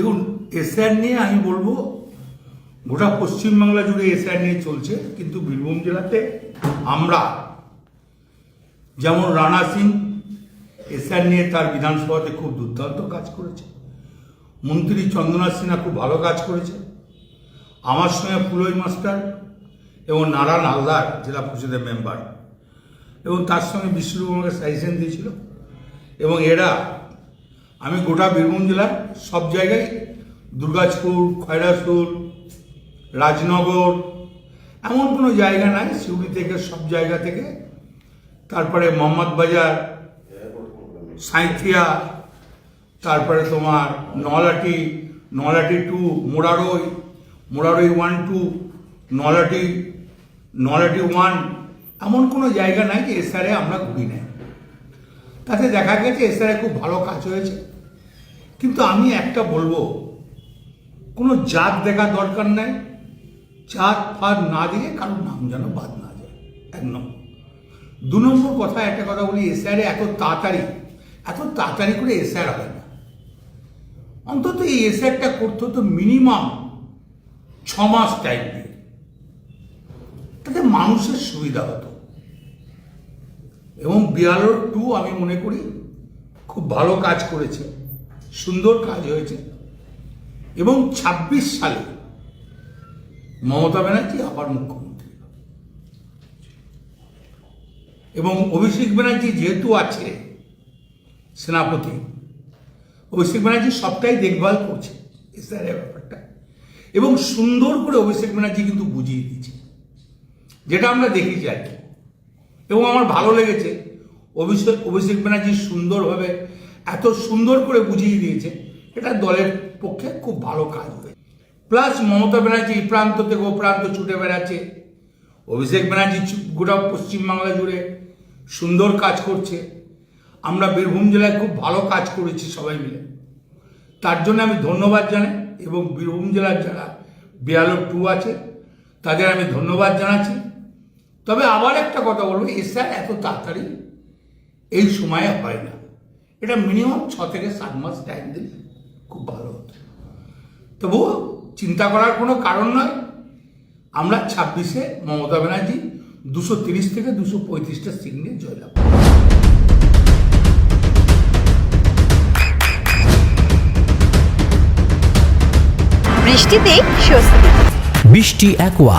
দেখুন এসআর নিয়ে আমি বলব, গোটা পশ্চিমবাংলা জুড়ে এসআর নিয়ে চলছে, কিন্তু বীরভূম জেলাতে আমরা, যেমন রানা সিং এসআর নিয়ে তার বিধানসভাতে খুব দুর্দান্ত কাজ করেছে। মন্ত্রী চন্দ্রনাথ সিনহা খুব ভালো কাজ করেছে। আমার সঙ্গে পুলই মাস্টার এবং নারায়ণ হালদার, জেলা পরিষদের মেম্বার এবং তার সঙ্গে বিশ্বরূপ আমাকে সাজেশন দিয়েছিল। এবং এরা আমি গোটা বীরভূম জেলার সব জায়গায় দুর্গাজপুর খয়রাসুর রাজনগর, এমন কোনো জায়গা নাই, সিউড়ি থেকে, সব জায়গা থেকে। তারপরে মোহাম্মদ বাজার, সাঁইথিয়া, তারপরে তোমার Nalhati Nalhati to Murarai Murarai one to Nalhati Nalhati one এমন কোনো জায়গা নাই যে এসআরে আমরা ঘুরি নাই। তাতে দেখা গেছে এসআরে খুব ভালো কাজ হয়েছে। কিন্তু আমি একটা বলব, কোনো জাত দেখার দরকার নাই। জাত ফাত না দিয়ে কারোর নাম যেন বাদ না যায়। এক নম্বর। দু নম্বর কথা, একটা কথা বলি এসআরে এত তাড়াতাড়ি এত তাড়াতাড়ি করে এসআর হয় না। অন্তত এই এসআরটা করতে হতো মিনিমাম ছ মাস টাইম দিয়ে। তাতে মানুষের সুবিধা হতো। এবং বিয়ালোর টু আমি মনে করি, খুব ভালো কাজ করেছে। সুন্দর কাজ হয়েছে। এবং ২৬ সালে মমতা ব্যানার্জি আবার মুখ্যমন্ত্রী। এবং অভিষেক ব্যানার্জি যেহেতু আছে সেনাপতি, অভিষেক ব্যানার্জি সবটাই দেখভাল করছে ব্যাপারটা। এবং সুন্দর করে অভিষেক ব্যানার্জি কিন্তু বুঝিয়ে দিয়েছে যেটা আমরা আর কি। এবং আমার ভালো লেগেছে, অভিষেক অভিষেক ব্যানার্জি সুন্দরভাবে এত সুন্দর করে বুঝিয়ে দিয়েছে, এটা দলের পক্ষে খুব ভালো কাজ হবে। প্লাস মমতা ব্যানার্জি এই প্রান্ত থেকে ও প্রান্ত ছুটে বেড়াচ্ছে, অভিষেক ব্যানার্জি গোটা পশ্চিমবাংলা জুড়ে সুন্দর কাজ করছে। আমরা বীরভূম জেলায় খুব ভালো কাজ করেছি সবাই মিলে। তার জন্য আমি ধন্যবাদ জানাই এবং বীরভূম জেলার যারা বিয়ালো টু আছে, তাদের আমি ধন্যবাদ জানাচ্ছি। তবে আবার একটা কথা বলব এসআর এত তাড়াতাড়ি এই সময়ে হয় না। এটা মিনিমাম ছ থেকে সাত মাস টাইম দিলে খুব ভালো হতো। তবুও চিন্তা করার কোনো কারণ নয়। আমরা ছাব্বিশে মমতা ব্যানার্জি দুশো তিরিশ থেকে দুশো পঁয়ত্রিশটা সিট নিয়ে জয়লাভ বৃষ্টিতে স্বস্তি। বৃষ্টি অ্যাকোয়া